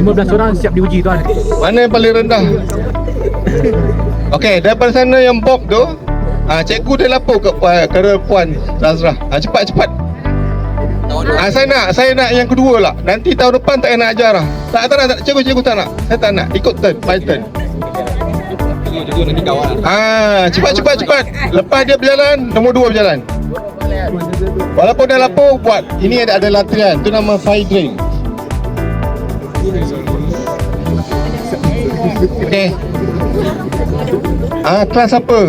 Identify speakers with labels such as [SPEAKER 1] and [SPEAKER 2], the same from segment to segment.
[SPEAKER 1] 15 orang siap diuji tuan.
[SPEAKER 2] Mana yang paling rendah? Okey, daripada sana yang bob tu, ah cikgu dia lapor ke puan, ke puan Razrah. Ah cepat cepat. Ah saya nak, saya nak yang kedua lah. Nanti tahun depan tak nak ajar lah. Tak tak tak, cikgu cikgu tak nak. Saya tak nak. Ikut turn, my turn. Ah, cepat cepat cepat. Lepas dia berjalan, nombor dua berjalan. Walaupun dah lapor buat. Ini ada ada latihan. Tu nama fire drink. Okey. Ah, kelas apa?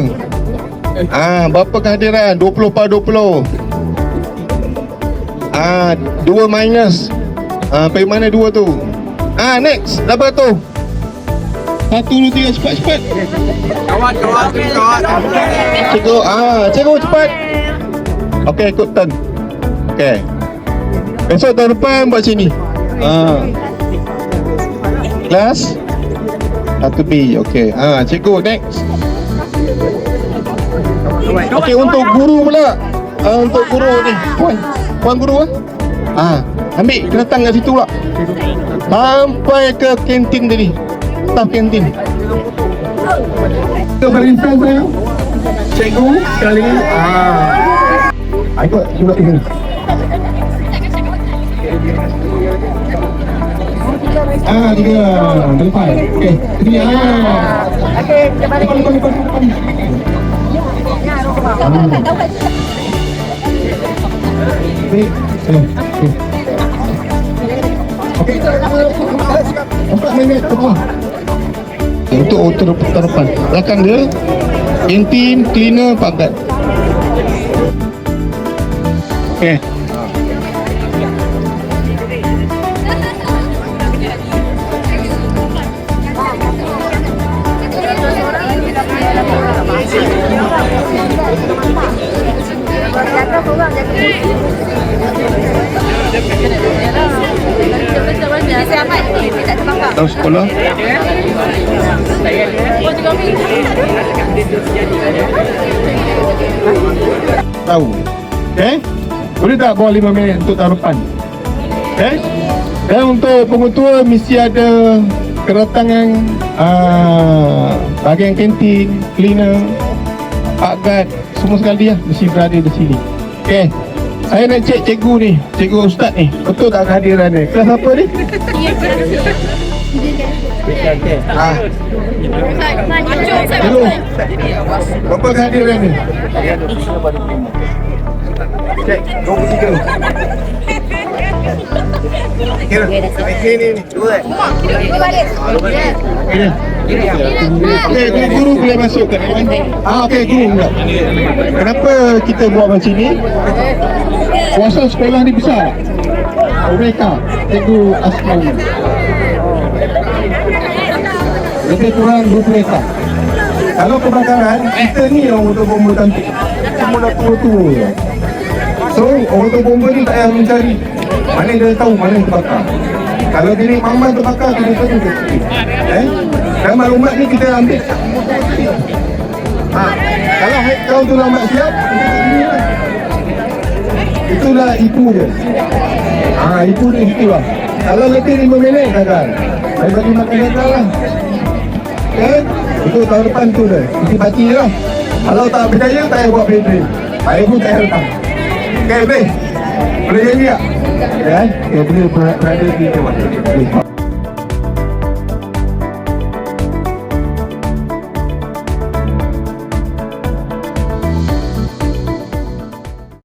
[SPEAKER 2] Ah, berapa kehadiran? 20 per 20. Ah, dua minus. Ah, pergi mana dua tu? Ah, next. Berapa tu? Satu, dua, tiga, cepat, cepat.
[SPEAKER 3] Kawan, kawan, kawan.
[SPEAKER 2] Cikgu, ah, cikgu cepat. Okey, ikut turn. Okey. Besok tahun depan buat sini. Ah. Kelas satu B. Okey. Ah, cikgu next. Okey, untuk guru pula. Ah, untuk guru ni. Puan. Puan guru ah. Ah, ambil kena datang kat situ pula. Sampai ke kantin tadi. Staf kantin. Perintah saya. Cikgu sekali. Ah. Ikut ikut ini. Ah, tiga. Depan. Okey. Ah. Okey. Eh, eh. Okey. Empat minit ke bawah. Untuk auto depan. Belakang dia. Kantin, cleaner, pagat. Okey. Tahu sekolah? Tahu. Okey? Boleh tak bawa 5 minit untuk tahun depan? Okey? Dan untuk pengutua mesti ada kedatangan uh, bahagian kantin, cleaner, pak guard, semua sekali lah mesti berada di sini. Okey. Saya nak cek cikgu ni, cikgu ustaz ni. Betul tak kehadiran ni? Kelas apa ni? Ah, cikgu. Berapa kehadiran ni? Cek, 23. Kira, ini ni, ni. Dua. Ini. Okey, guru, boleh masuk ke dalam? Ah, okey, guru pula. Kenapa kita buat macam ni? Kuasa sekolah ni besar tak? Mereka, cikgu Asma ni. Lebih kurang 20 ekar. Kalau kebakaran, kita ni yang untuk bomba cantik. Semua dah tua-tua. So, orang tua bomba ni tak payah mencari. Mana dia tahu mana yang terbakar. Kalau dia ni maman terbakar, kita tahu dia Eh? Dan maklumat ni kita ambil. Ha. Kalau head count tu lambat siap kita lah. Itulah ipu dia. Ha, Ipu dia situ lah Kalau lebih 5 minit gagal Saya bagi makan gagal lah. Okay Itu tahun depan tu dah baci je lah. Kalau tak percaya tak payah buat bedroom Saya pun tak payah datang. Okay boleh jadi tak? Okay, okay boleh berada di dewan Okay